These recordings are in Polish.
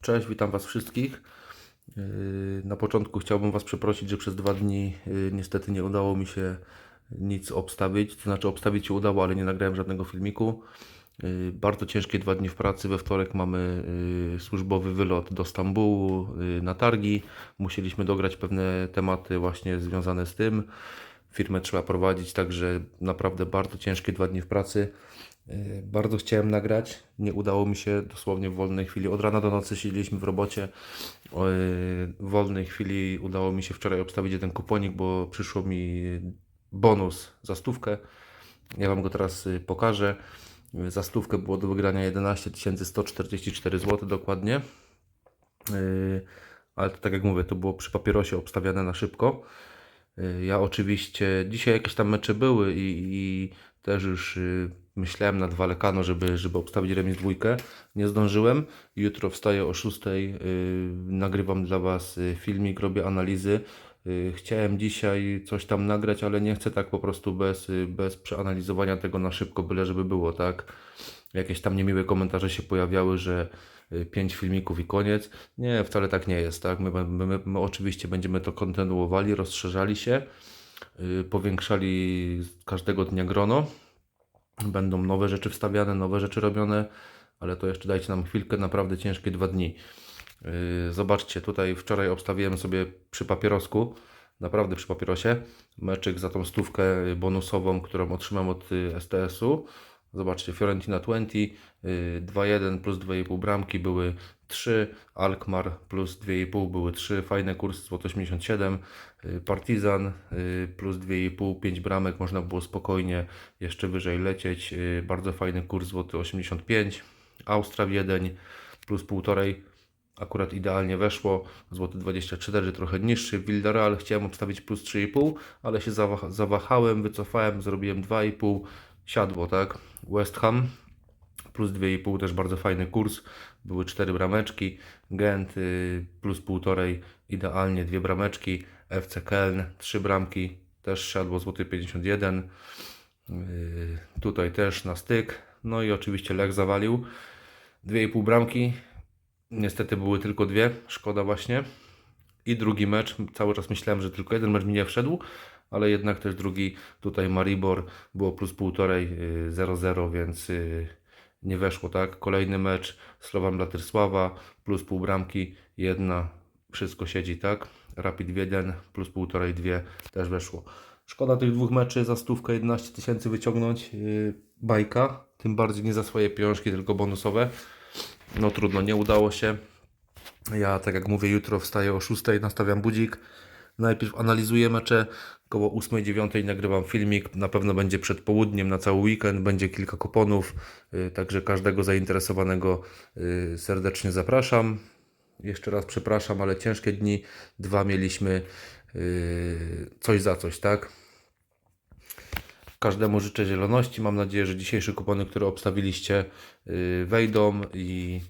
Cześć, witam Was wszystkich. Yy, Na początku chciałbym Was przeprosić, że przez dwa dni yy, niestety nie udało mi się nic obstawić. To znaczy, obstawić się udało, ale nie nagrałem żadnego filmiku. Yy, Bardzo ciężkie dwa dni w pracy. We wtorek mamy służbowy wylot do Stambułu na targi. Musieliśmy dograć pewne tematy właśnie związane z tym. Firmę trzeba prowadzić, także naprawdę bardzo ciężkie dwa dni w pracy. Yy, Bardzo chciałem nagrać, nie udało mi się dosłownie w wolnej chwili. Od rana do nocy siedzieliśmy w robocie. Yy, W wolnej chwili udało mi się wczoraj obstawić jeden kuponik, bo przyszło mi bonus za stówkę. Ja Wam go teraz yy, pokażę. Yy, Za stówkę było do wygrania 11 144 zł dokładnie. Ale to tak jak mówię, to było przy papierosie obstawiane na szybko. Ja oczywiście, dzisiaj jakieś tam mecze były i, i też już yy, myślałem nad Walekano, żeby, żeby obstawić remis dwójkę. Nie zdążyłem. Jutro wstaję o 6, yy, nagrywam dla Was yy, filmik, robię analizy. Yy, Chciałem dzisiaj coś tam nagrać, ale nie chcę tak po prostu bez, yy, bez przeanalizowania tego na szybko, byle żeby było, tak? Jakieś tam niemiłe komentarze się pojawiały, że 5 filmików i koniec. Nie, wcale tak nie jest, tak? My, my, my, my oczywiście będziemy to kontynuowali, rozszerzali się, yy, powiększali każdego dnia grono. Będą nowe rzeczy wstawiane, nowe rzeczy robione, ale to jeszcze dajcie nam chwilkę, naprawdę ciężkie dwa dni. Yy, Zobaczcie, tutaj wczoraj obstawiłem sobie przy papierosku, naprawdę przy papierosie, meczyk za tą stówkę bonusową, którą otrzymam od y, STS-u. Zobaczcie, Fiorentina 20, y, 2-1 plus 2,5 bramki były 3, Alkmaar plus 2,5 były 3, fajny kurs złoto 87, y, Partizan y, plus 2,5, 5 bramek, można było spokojnie jeszcze wyżej lecieć, y, bardzo fajny kurs złoty 85, Austria Wiedeń plus 1,5, akurat idealnie weszło, złoty 24, trochę niższy, Villarreal chciałem obstawić plus 3,5, ale się zawa- zawahałem, wycofałem, zrobiłem 2,5, siadło, tak, West Ham plus 2,5 też bardzo fajny kurs. Były 4 brameczki. Gent y, plus 1,5 idealnie dwie brameczki. FC Köln 3 bramki też siadło złoty 51. Y, Tutaj też na styk. No i oczywiście Lech zawalił. 2,5 bramki. Niestety były tylko dwie. Szkoda właśnie. I drugi mecz. Cały czas myślałem, że tylko jeden mecz mi nie wszedł, ale jednak też drugi tutaj Maribor było plus 1,5 y, 0-0, więc y, nie weszło, tak? Kolejny mecz Slovan Bratysława plus pół bramki, jedna, wszystko siedzi, tak? Rapid Wiedeń plus półtorej, dwie też weszło. Szkoda tych dwóch meczy za stówkę 11 tysięcy wyciągnąć, yy, bajka, tym bardziej nie za swoje pieniążki, tylko bonusowe. No trudno, nie udało się. Ja, tak jak mówię, jutro wstaję o 6, nastawiam budzik. Najpierw analizuję mecze, koło 8-9 nagrywam filmik. Na pewno będzie przed południem, na cały weekend, będzie kilka kuponów. y, Także każdego zainteresowanego y, serdecznie zapraszam. Jeszcze raz przepraszam, ale ciężkie dni. Dwa mieliśmy y, coś za coś, tak? Każdemu życzę zieloności. Mam nadzieję, że dzisiejsze kupony, które obstawiliście, wejdą i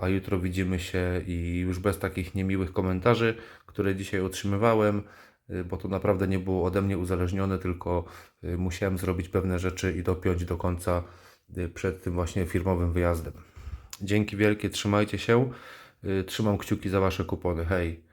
a jutro widzimy się i już bez takich niemiłych komentarzy, które dzisiaj otrzymywałem, y, bo to naprawdę nie było ode mnie uzależnione, tylko y, musiałem zrobić pewne rzeczy i dopiąć do końca y, przed tym właśnie firmowym wyjazdem. Dzięki wielkie, trzymajcie się. y, Trzymam kciuki za Wasze kupony. Hej!